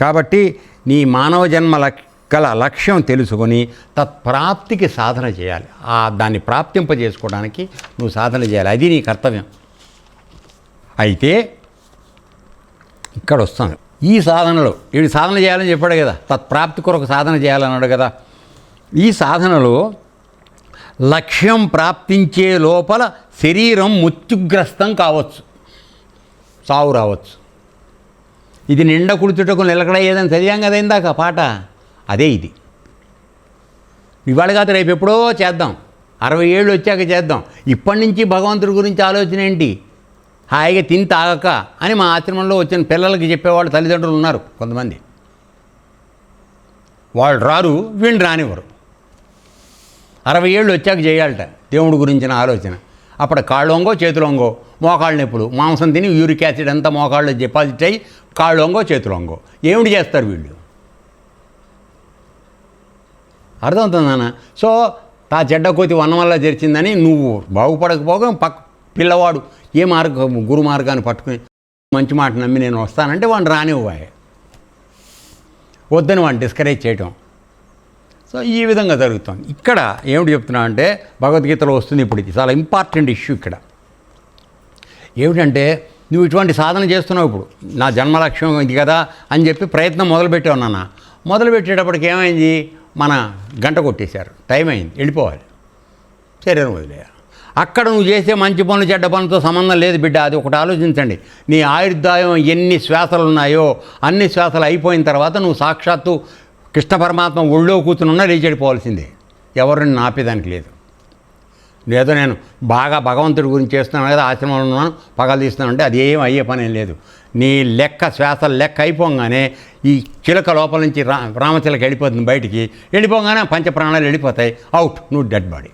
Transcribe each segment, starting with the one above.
కాబట్టి నీ మానవ జన్మ గల లక్ష్యం తెలుసుకొని తత్ప్రాప్తికి సాధన చేయాలి. ఆ దాన్ని ప్రాప్తింపజేసుకోవడానికి నువ్వు సాధన చేయాలి. అది నీ కర్తవ్యం. అయితే ఇక్కడ వస్తాను ఈ సాధనలో వీడు సాధన చేయాలని చెప్పాడు కదా తత్ప్రాప్తి కొరకు సాధన చేయాలన్నాడు కదా ఈ సాధనలో లక్ష్యం ప్రాప్తించే లోపల శరీరం మృత్యుగ్రస్తం కావచ్చు. సావు రావచ్చు. ఇది నిండా కుడుచుటకు నిలకడయ్యేదని చదివాం కదా ఇందాక పాట? అదే ఇది. ఇవాళ కాదు రేపు ఎప్పుడో చేద్దాం. అరవై ఏళ్ళు వచ్చాక చేద్దాం. ఇప్పటి నుంచి భగవంతుడి గురించి ఆలోచన ఏంటి? హాయిగా తిని తాగక అని మా ఆశ్రమంలో వచ్చిన పిల్లలకి చెప్పేవాళ్ళు తల్లిదండ్రులు ఉన్నారు కొంతమంది. వాళ్ళు రారు వీళ్ళు రానివ్వరు. అరవై ఏళ్ళు వచ్చాక చేయాలట దేవుడి గురించిన ఆలోచన. అప్పుడు కాళ్ళొంగో చేతులొంగో. మోకాళ్ళ నొప్పులు. మాంసం తిని యూరిక్ యాసిడ్ అంతా మోకాళ్ళు డిపాజిట్ అయ్యి కాళ్ళొంగో చేతులొంగో. ఏమిటి చేస్తారు వీళ్ళు? అర్థమవుతుంది నాన్న? సో తా చెడ్డ కోతి వనం వల్ల తెరిచిందని నువ్వు బాగుపడకపోగా పక్క పిల్లవాడు ఏ మార్గం గురు మార్గాన్ని పట్టుకుని మంచి మాట నమ్మి నేను వస్తానంటే వాడిని రానివ్వాయి. వద్దని వాడిని డిస్కరేజ్ చేయటం. సో ఈ విధంగా జరుగుతుంది. ఇక్కడ ఏమిటి చెప్తున్నా అంటే భగవద్గీతలో వస్తుంది ఇప్పుడు ఇది. చాలా ఇంపార్టెంట్ ఇష్యూ ఇక్కడ. ఏమిటంటే నువ్వు ఇటువంటి సాధన చేస్తున్నావు ఇప్పుడు. నా జన్మ లక్ష్యం ఇది కదా అని చెప్పి ప్రయత్నం మొదలుపెట్టావు నాన్న. మొదలుపెట్టేటప్పటికి ఏమైంది? మన గంట కొట్టేశారు. టైం అయింది. వెళ్ళిపోవాలి. శరీరం వదిలేయాలి. అక్కడ నువ్వు చేసే మంచి పనులు చెడ్డ పనులతో సంబంధం లేదు బిడ్డ. అది ఒకటి ఆలోచించండి. నీ ఆయుర్దాయం ఎన్ని శ్వాసలు ఉన్నాయో అన్ని శ్వాసలు అయిపోయిన తర్వాత నువ్వు సాక్షాత్తు కృష్ణ పరమాత్మ ఒళ్ళో కూర్చునున్నా లేచెడిపోవాల్సిందే ఎవరిని నాపేదానికి లేదు. లేదో నేను బాగా భగవంతుడి గురించి చేస్తున్నాను కదా ఆశ్రమంలో ఉన్నాను పగలు తీస్తున్నాను అంటే అది ఏం అయ్యే పని ఏం లేదు. నీ లెక్క శ్వాస లెక్క అయిపోగానే ఈ చిలక లోపల నుంచి రా రామచిలక వెళ్ళిపోతుంది బయటికి. వెళ్ళిపోగానే పంచ ప్రాణాలు వెళ్ళిపోతాయి. అవుట్. నువ్వు డెడ్ బాడీ.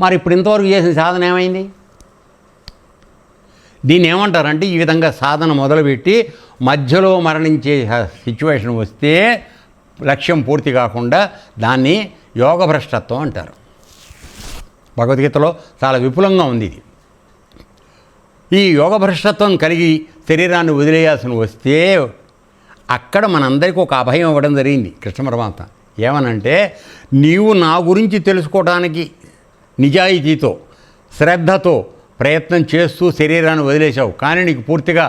మరి ఇప్పుడు ఇంతవరకు చేసిన సాధన ఏమైంది? దీన్ని ఏమంటారంటే ఈ విధంగా సాధన మొదలుపెట్టి మధ్యలో మరణించే సిచ్యువేషన్ వస్తే లక్ష్యం పూర్తి కాకుండా దాన్ని యోగ భ్రష్టత్వం అంటారు. భగవద్గీతలో చాలా విపులంగా ఉంది ఇది. ఈ యోగ భ్రష్టత్వం కలిగి శరీరాన్ని వదిలేయాల్సిన వస్తే అక్కడ మనందరికీ ఒక అభయం ఇవ్వడం జరిగింది కృష్ణ పరమాత్మ. ఏమనంటే నీవు నా గురించి తెలుసుకోవడానికి నిజాయితీతో శ్రద్ధతో ప్రయత్నం చేస్తూ శరీరాన్ని వదిలేశావు. కానీ నీకు పూర్తిగా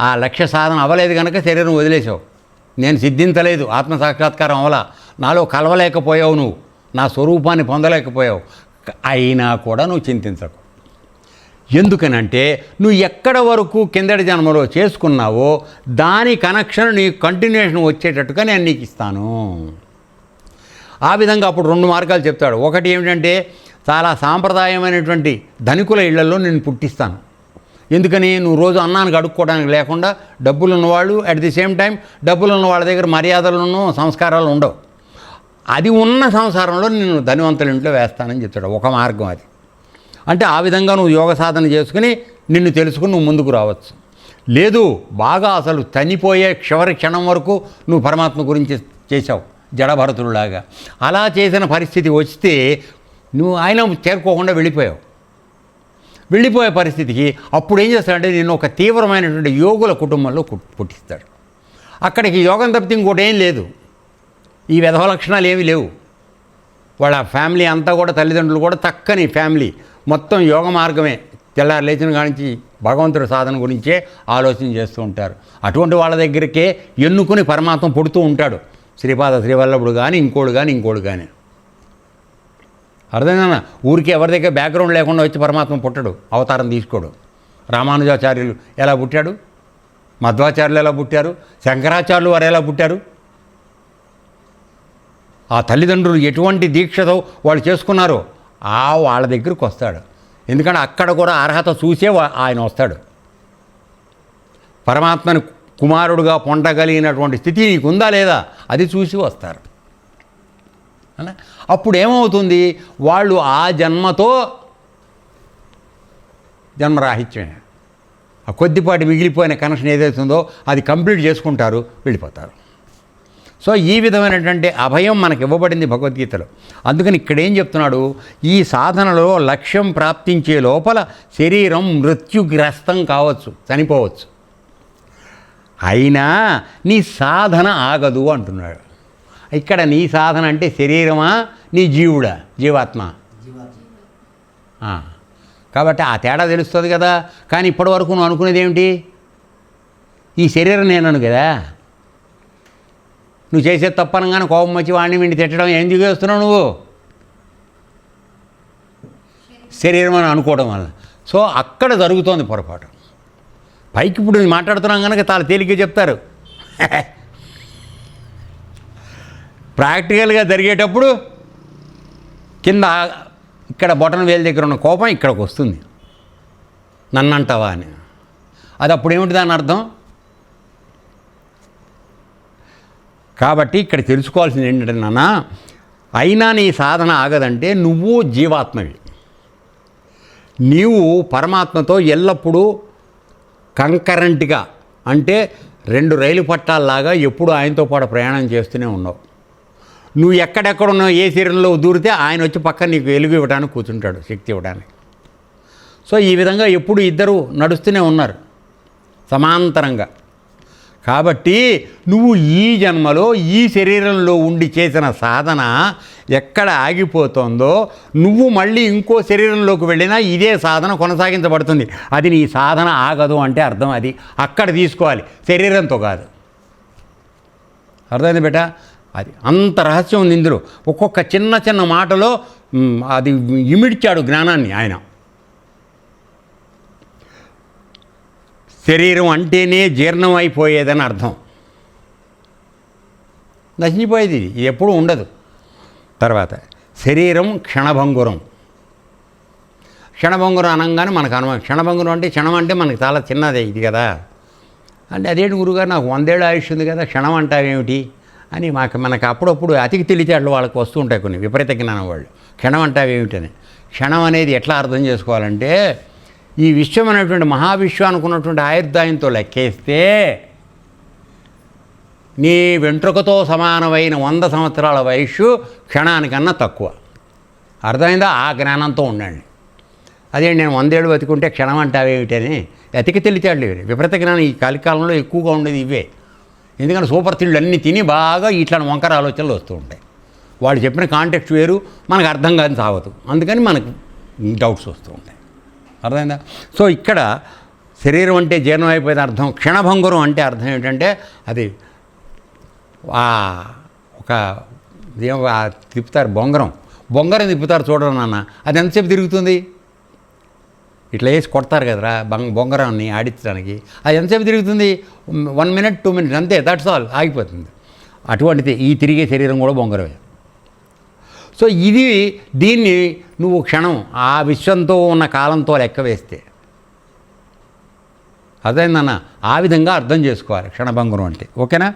ఆ లక్ష్య సాధన అవ్వలేదు కనుక శరీరం వదిలేశావు. నేను సిద్ధించలేదు ఆత్మ సాక్షాత్కారం అవల నాలో కలవలేకపోయావు నువ్వు నా స్వరూపాన్ని పొందలేకపోయావు. అయినా కూడా నువ్వు చింతించకు. ఎందుకనంటే నువ్వు ఎక్కడ వరకు కిందటి జన్మలో చేసుకున్నావో దాని కనెక్షన్ నీ కంటిన్యూషన్ వచ్చేటట్టుగా నేను నీకు ఇస్తాను. ఆ విధంగా అప్పుడు రెండు మార్గాలు చెప్తాడు. ఒకటి ఏమిటంటే చాలా సాంప్రదాయమైనటువంటి ధనికుల ఇళ్ళలో నేను పుట్టిస్తాను. ఎందుకని? నువ్వు రోజు అన్నానికి అడుక్కోవడానికి లేకుండా డబ్బులు ఉన్నవాళ్ళు అట్ ది సేమ్ టైం డబ్బులు ఉన్న వాళ్ళ దగ్గర మర్యాదలను సంస్కారాలు ఉండవు. అది ఉన్న సంసారంలో నేను ధనవంతుల ఇంట్లో వేస్తానని చెప్తాడు. ఒక మార్గం అది. అంటే ఆ విధంగా నువ్వు యోగ సాధన చేసుకుని నిన్ను తెలుసుకుని నువ్వు ముందుకు రావచ్చు. లేదు బాగా అసలు చనిపోయే చివరి క్షణం వరకు నువ్వు పరమాత్మ గురించి చేశావు. జడభరతుడులాగా. అలా చేసిన పరిస్థితి వస్తే నువ్వు ఆయన చేరుకోకుండా వెళ్ళిపోయావు. వెళ్ళిపోయే పరిస్థితికి అప్పుడు ఏం చేస్తాడంటే నేను ఒక తీవ్రమైనటువంటి యోగుల కుటుంబంలో పుట్టిస్తాడు. అక్కడికి యోగం తప్పితే ఇంకోటి ఏం లేదు. ఈ విధవ లక్షణాలు ఏమీ లేవు. వాళ్ళ ఫ్యామిలీ అంతా కూడా తల్లిదండ్రులు కూడా చక్కని ఫ్యామిలీ. మొత్తం యోగ మార్గమే. తెల్లారు లేచిన కానించి భగవంతుడి సాధన గురించే ఆలోచన చేస్తూ ఉంటారు. అటువంటి వాళ్ళ దగ్గరికే ఎన్నుకుని పరమాత్మ పుడుతూ ఉంటాడు. శ్రీపాద శ్రీవల్లభుడు కానీ ఇంకోడు కానీ ఇంకోడు కానీ అర్థమైనా ఊరికి ఎవరి దగ్గర బ్యాక్గ్రౌండ్ లేకుండా వచ్చి పరమాత్మ పుట్టడు అవతారం తీసుకోడు. రామానుజాచార్యులు ఎలా పుట్టాడు? మధ్వాచార్యులు ఎలా పుట్టారు? శంకరాచార్యులు వారు ఎలా పుట్టారు? ఆ తల్లిదండ్రులు ఎటువంటి దీక్షతో వాళ్ళు చేసుకున్నారో ఆ వాళ్ళ దగ్గరకు వస్తాడు. ఎందుకంటే అక్కడ కూడా అర్హత చూసే ఆయన వస్తాడు. పరమాత్మని కుమారుడుగా పొందగలిగినటువంటి స్థితి నీకు ఉందా లేదా? అది చూసి వస్తారు. అప్పుడు ఏమవుతుంది? వాళ్ళు ఆ జన్మతో జన్మరాహిత్యమే. ఆ కొద్దిపాటి మిగిలిపోయిన కనెక్షన్ ఏదైతుందో అది కంప్లీట్ చేసుకుంటారు వెళ్ళిపోతారు. సో ఈ విధమైనటువంటి అభయం మనకి ఇవ్వబడింది భగవద్గీతలో. అందుకని ఇక్కడ ఏం చెప్తున్నాడు? ఈ సాధనలో లక్ష్యం ప్రాప్తించే లోపల శరీరం మృత్యుగ్రస్తం కావచ్చు చనిపోవచ్చు. అయినా నీ సాధన ఆగదు అంటున్నాడు. ఇక్కడ నీ సాధన అంటే శరీరమా? నీ జీవుడా? జీవాత్మ. కాబట్టి ఆ తేడా తెలుస్తుంది కదా. కానీ ఇప్పటివరకు నువ్వు అనుకునేది ఏమిటి? ఈ శరీరం నేనను కదా. నువ్వు చేసే తప్పనగానే కోపం వచ్చి వాడిని వీడిని తిట్టడం ఏం చేస్తున్నావు నువ్వు? శరీరం అని అనుకోవడం వల్ల. సో అక్కడ జరుగుతోంది పొరపాటు. పైకి ఇప్పుడు మాట్లాడుతున్నాం కనుక చాలా తేలిగ్గా చెప్తారు. ప్రాక్టికల్గా జరిగేటప్పుడు కింద ఇక్కడ బొటన్ వేలు దగ్గర ఉన్న కోపం ఇక్కడికి వస్తుంది. నన్ను అంటావా అని. అది అప్పుడు ఏమిటి దాని అర్థం? కాబట్టి ఇక్కడ తెలుసుకోవాల్సింది ఏంటంటే నాన్న అయినా నీ సాధన ఆగదంటే నువ్వు జీవాత్మవి. నీవు పరమాత్మతో ఎల్లప్పుడూ కంకరెంట్గా అంటే రెండు రైలు పట్టాల్లాగా ఎప్పుడు ఆయనతో పాటు ప్రయాణం చేస్తూనే ఉన్నావు. నువ్వు ఎక్కడెక్కడ ఉన్నావు ఏ శరీరంలో దూరితే ఆయన వచ్చి పక్కన నీకు వెలుగు ఇవ్వడానికి కూర్చుంటాడు శక్తి ఇవ్వడానికి. సో ఈ విధంగా ఎప్పుడు ఇద్దరు నడుస్తూనే ఉన్నారు సమాంతరంగా. కాబట్టి నువ్వు ఈ జన్మలో ఈ శరీరంలో ఉండి చేసిన సాధన ఎక్కడ ఆగిపోతుందో నువ్వు మళ్ళీ ఇంకో శరీరంలోకి వెళ్ళినా ఇదే సాధన కొనసాగించబడుతుంది. అది నీ సాధన ఆగదు అంటే అర్థం అది. అక్కడ తీసుకోవాలి శరీరంతో కాదు. అర్థమైంది బేట? అది అంత రహస్యం ఉంది ఇందులో. ఒక్కొక్క చిన్న చిన్న మాటలో అది ఇమిడ్చాడు జ్ఞానాన్ని ఆయన. శరీరం అంటేనే జీర్ణం అయిపోయేదని అర్థం. నశించిపోయేది ఇది ఎప్పుడూ ఉండదు. తర్వాత శరీరం క్షణభంగురం. క్షణభంగురం అనగానే మనకు అనుమానం. క్షణభంగురం అంటే క్షణం అంటే మనకు చాలా చిన్నదే ఇది కదా. అంటే అదేంటి గురుగారు నాకు వందేళ్ళ ఆయుష్ ఉంది కదా క్షణం అంటావేమిటి? అని మాకు మనకు అప్పుడప్పుడు అతికి తెలివితేటలు వాళ్ళకి వస్తూ ఉంటాయి కొన్ని విపరీత జ్ఞానం వాళ్ళు. క్షణం అంటావేమిటని? క్షణం అనేది ఎట్లా అర్థం చేసుకోవాలంటే ఈ విశ్వం అనేటువంటి మహావిశ్వం అనుకున్నటువంటి ఆయుర్దాయంతో లెక్కేస్తే నీ వెంట్రుకతో సమానమైన వంద సంవత్సరాల వయస్సు క్షణానికన్నా తక్కువ. అర్థమైందా? ఆ జ్ఞానంతో ఉండండి. అదే నేను వందేళ్ళు బతికుంటే క్షణం అంటావేమిటని? అతికి తెలిచాడు ఇవి. విపరీత జ్ఞానం ఈ కలికాలంలో ఎక్కువగా ఉండేది ఇవే. ఎందుకంటే సూపర్ తిళ్ళు అన్నీ తిని బాగా ఇట్లా వంకర ఆలోచనలు వస్తూ ఉంటాయి. వాళ్ళు చెప్పిన కాంటెక్స్ట్ వేరు మనకు అర్థం కాని సాగదు. అందుకని మనకు డౌట్స్ వస్తూ ఉంటాయి. అర్థమైందా? సో ఇక్కడ శరీరం అంటే జీర్ణం అయిపోయిన అర్థం క్షణభంగురం అంటే అర్థం ఏంటంటే అది ఒక తిప్పుతారు బొంగరం. బొంగరం తిప్పుతారు చూడండి నాన్న. అది ఎంతసేపు తిరుగుతుంది? ఇట్లా వేసి కొడతారు కదరా బంగ బొంగరాన్ని ఆడించడానికి. అది ఎంతసేపు తిరుగుతుంది? వన్ మినిట్ టూ మినిట్స్ అంతే దట్స్ ఆల్ ఆగిపోతుంది. అటువంటిది ఈ తిరిగే శరీరం కూడా బొంగరమే సో ఇది దీన్ని నువ్వు క్షణం ఆ విశ్వంతో ఉన్న కాలంతో లెక్క వేస్తే. అదేందన్న ఆ విధంగా అర్థం చేసుకోవాలి క్షణభంగురం అంటే. ఓకేనా?